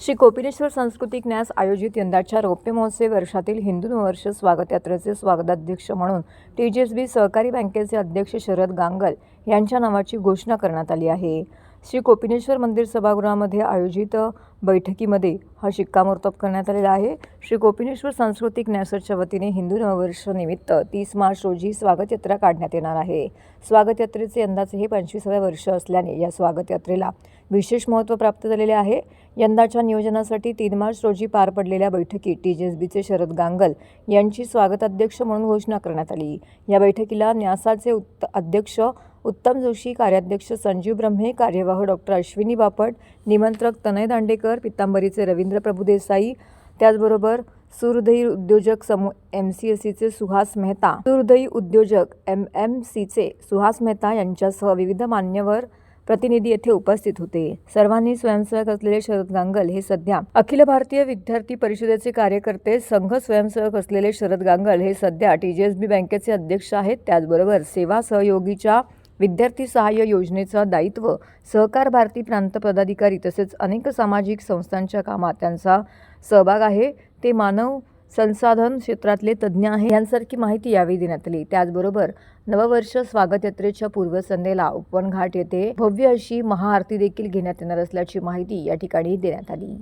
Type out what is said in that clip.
श्री कोपिनेश्वर सांस्कृतिक न्यास आयोजित यंदाच्या रौप्य महोत्सव वर्षातील हिंदू नववर्ष स्वागत यात्रेचे स्वागताध्यक्ष म्हणून टी जी एस बी सहकारी बँकेचे अध्यक्ष शरद गांगल यांच्या नावाची घोषणा करण्यात आली आहे. श्री कोपिनेश्वर मंदिर सभागृहामध्ये आयोजित बैठकीमध्ये हा शिक्कामोर्तब करण्यात आलेला आहे. श्री कोपिनेश्वर सांस्कृतिक न्यासाच्या वतीने हिंदू नववर्षनिमित्त तीस मार्च रोजी स्वागत यात्रा काढण्यात येणार आहे. स्वागत यात्रेचे यंदाचे हे पंचवीसाव्या वर्ष असल्याने या स्वागत यात्रेला विशेष महत्त्व प्राप्त झालेले आहे. यंदाच्या नियोजनासाठी तीन मार्च रोजी पार पडलेल्या बैठकीत टी जी एस बीचे शरद गांगल यांची स्वागताध्यक्ष म्हणून घोषणा करण्यात आली. या बैठकीला न्यासाचे उत्त अध्यक्ष उत्तम जोशी कार्याध्यक्ष संजीव ब्रह्मे कार्यवाह डॉक्टर अश्विनी बापट निमंत्रक तनय दांडेकर पितांबरीचे रवींद्र प्रभुदेसाई त्याचबरोबर सुहृदयी उद्योजक समूह एम सी एस सीचे सुहास मेहता सुहृदयी उद्योजक एम एम सीचे सुहास मेहता यांच्यासह विविध मान्यवर प्रतिनिधी येथे उपस्थित होते. सर्वांनी स्वयंसेवक असलेले शरद गांगल हे सध्या अखिल भारतीय विद्यार्थी परिषदेचे कार्यकर्ते संघ स्वयंसेवक असलेले शरद गांगल हे सध्या टी जी एस बी बँकेचे अध्यक्ष आहेत. त्याचबरोबर सेवा सहयोगीच्या विद्यार्थी सहाय्य योजनेचं दायित्व सहकार भारती प्रांत पदाधिकारी तसेच अनेक सामाजिक संस्थांच्या कामात त्यांचा सहभाग आहे. ते मानव संसाधन क्षेत्रातले तज्ज्ञ आहे यांसारखी माहिती यावेळी देण्यात आली. त्याचबरोबर नववर्ष स्वागत यात्रेच्या पूर्वसंध्येला उपवन घाट येथे भव्य अशी महाआरती देखील घेण्यात येणार असल्याची माहिती या ठिकाणी देण्यात आली.